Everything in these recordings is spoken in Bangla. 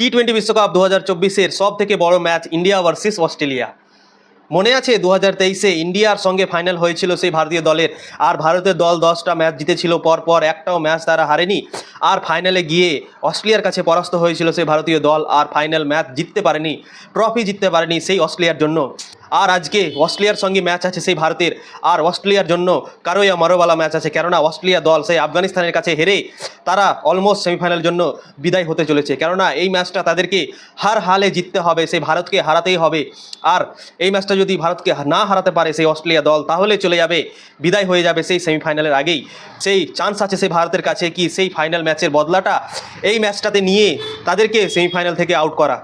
টি টোয়েন্টি বিশ্বকাপ দু হাজার চব্বিশের সব থেকে বড় ম্যাচ ইন্ডিয়া ভার্সেস অস্ট্রেলিয়া। মনে আছে দু হাজার তেইশে ইন্ডিয়ার সঙ্গে ফাইনাল হয়েছিল সেই ভারতীয় দলের, আর ভারতের দল দশটা ম্যাচ জিতেছিল পর পর একটাও ম্যাচ তারা হারেনি। আর ফাইনালে গিয়ে অস্ট্রেলিয়ার কাছে পরাস্ত হয়েছিল সেই ভারতীয় দল, আর ফাইনাল ম্যাচ জিততে পারেনি, ট্রফি জিততে পারেনি সেই অস্ট্রেলিয়ার জন্য। আর আজকে অস্ট্রেলিয়ার সঙ্গে ম্যাচ আছে সেই ভারতের। আর অস্ট্রেলিয়ার জন্য কারোই মারোবালা ম্যাচ আছে। কেননা অস্ট্রেলিয়া দল সেই আফগানিস্তানের কাছে হেরে তারা অলমোস্ট সেমিফাইনাল জন্য বিদায় হতে চলেছে। কেননা এই ম্যাচটা তাদেরকে হার হালে জিততে হবে, সেই ভারতকে হারাতেই হবে। আর এই ম্যাচটা যদি ভারতকে না হারাতে পারে সেই অস্ট্রেলিয়া দল, তাহলে চলে যাবে, বিদায় হয়ে যাবে সেই সেমিফাইনালের আগেই। সেই চান্স আছে সেই ভারতের কাছে কি সেই ফাইনাল ম্যাচের বদলাটা? এই ম্যাচটাতে নিয়ে তাদেরকে সেমিফাইনাল থেকে আউট করা।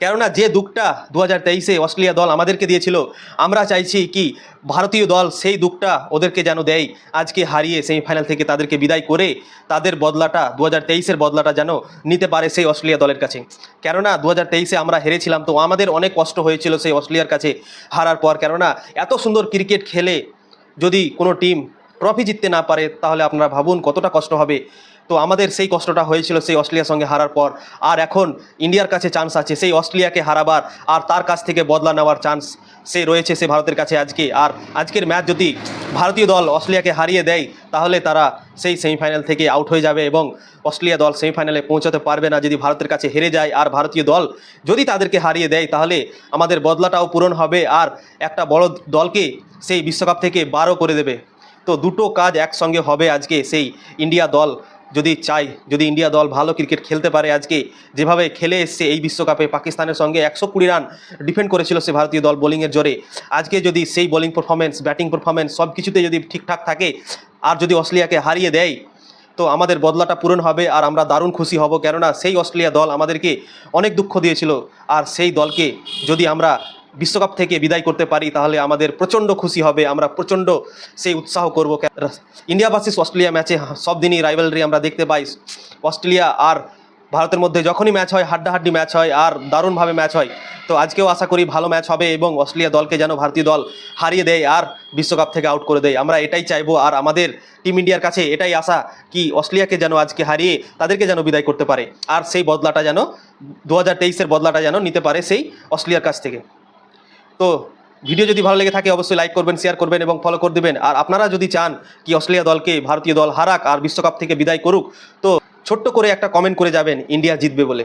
কেননা যে দুঃখটা দু হাজার তেইশে অস্ট্রেলিয়া দল আমাদেরকে দিয়েছিল, আমরা চাইছি কি ভারতীয় দল সেই দুঃখটা ওদেরকে যেন দেয়। আজকে হারিয়ে সেমিফাইনাল থেকে তাদেরকে বিদায় করে তাদের বদলাটা দু হাজার তেইশের বদলাটা যেন নিতে পারে সেই অস্ট্রেলিয়া দলের কাছে। কেননা দু হাজার তেইশে আমরা হেরেছিলাম, তো আমাদের অনেক কষ্ট হয়েছিল সেই অস্ট্রেলিয়ার কাছে হারার পর। কেননা এত সুন্দর ক্রিকেট খেলে যদি কোনো টিম ট্রফি জিততে না পারে, তাহলে আপনারা ভাবুন কতটা কষ্ট হবে। তো আমাদের সেই কষ্টটা হয়েছিল সেই অস্ট্রেলিয়ার সঙ্গে হারার পর। আর এখন ইন্ডিয়ার কাছে চান্স আছে, সেই অস্ট্রেলিয়াকে হারাবার আর তার কাছ থেকে বদলা নেওয়ার চান্স সে রয়েছে, সে ভারতের কাছে আজকে। আর আজকের ম্যাচ যদি ভারতীয় দল অস্ট্রেলিয়াকে হারিয়ে দেয়, তাহলে তারা সেই সেমিফাইনাল থেকে আউট হয়ে যাবে এবং অস্ট্রেলিয়া দল সেমিফাইনালে পৌঁছাতে পারবে না যদি ভারতের কাছে হেরে যায়। আর ভারতীয় দল যদি তাদেরকে হারিয়ে দেয়, তাহলে আমাদের বদলাটাও পূরণ হবে আর একটা বড় দলকে সেই বিশ্বকাপ থেকে বারো করে দেবে। তো দুটো কাজ একসঙ্গে হবে আজকে সেই ইন্ডিয়া দল যদি চাই, যদি ইন্ডিয়া দল ভালো ক্রিকেট খেলতে পারে আজকে, যেভাবে খেলে এসছে এই বিশ্বকাপে পাকিস্তানের সঙ্গে একশো কুড়ি রান ডিফেন্ড করেছিল সে ভারতীয় দল বোলিংয়ের জোরে। আজকে যদি সেই বোলিং পারফরমেন্স ব্যাটিং পারফরমেন্স সব কিছুতে যদি ঠিকঠাক থাকে, আর যদি অস্ট্রেলিয়াকে হারিয়ে দেয়, তো আমাদের বদলাটা পূরণ হবে আর আমরা দারুণ খুশি হব। কেননা সেই অস্ট্রেলিয়া দল আমাদেরকে অনেক দুঃখ দিয়েছিল। আর সেই দলকে যদি আমরা বিশ্বকাপ থেকে বিদায় করতে পারি, তাহলে আমাদের প্রচণ্ড খুশি হবে, আমরা প্রচণ্ড সেই উৎসাহ করব। ইন্ডিয়া ভার্সেস অস্ট্রেলিয়া ম্যাচে সব দিনই রাইভালরি আমরা দেখতে পাই। অস্ট্রেলিয়া আর ভারতের মধ্যে যখনই ম্যাচ হয়, হাড্ডাহাড্ডি ম্যাচ হয় আর দারুণভাবে ম্যাচ হয়। তো আজকেও আশা করি ভালো ম্যাচ হবে এবং অস্ট্রেলিয়া দলকে যেন ভারতীয় দল হারিয়ে দেয় আর বিশ্বকাপ থেকে আউট করে দেয়। আমরা এটাই চাইব আর আমাদের টিম ইন্ডিয়ার কাছে এটাই আশা কি অস্ট্রেলিয়াকে যেন আজকে হারিয়ে তাদেরকে যেন বিদায় করতে পারে। আর সেই বদলাটা যেন দু হাজার তেইশের বদলাটা যেন নিতে পারে সেই অস্ট্রেলিয়ার কাছ থেকে। তো ভিডিও যদি ভালো লেগে থাকে, অবশ্যই লাইক করবেন শেয়ার করবেন এবং ফলো করে দেবেন। আর আপনারা যদি চান কি অস্ট্রেলিয়া দলকে ভারতীয় দল হারাক আর বিশ্বকাপ থেকে বিদায় করুক, তো ছোট্ট করে একটা কমেন্ট করে যাবেন, ইন্ডিয়া জিতবে বলে।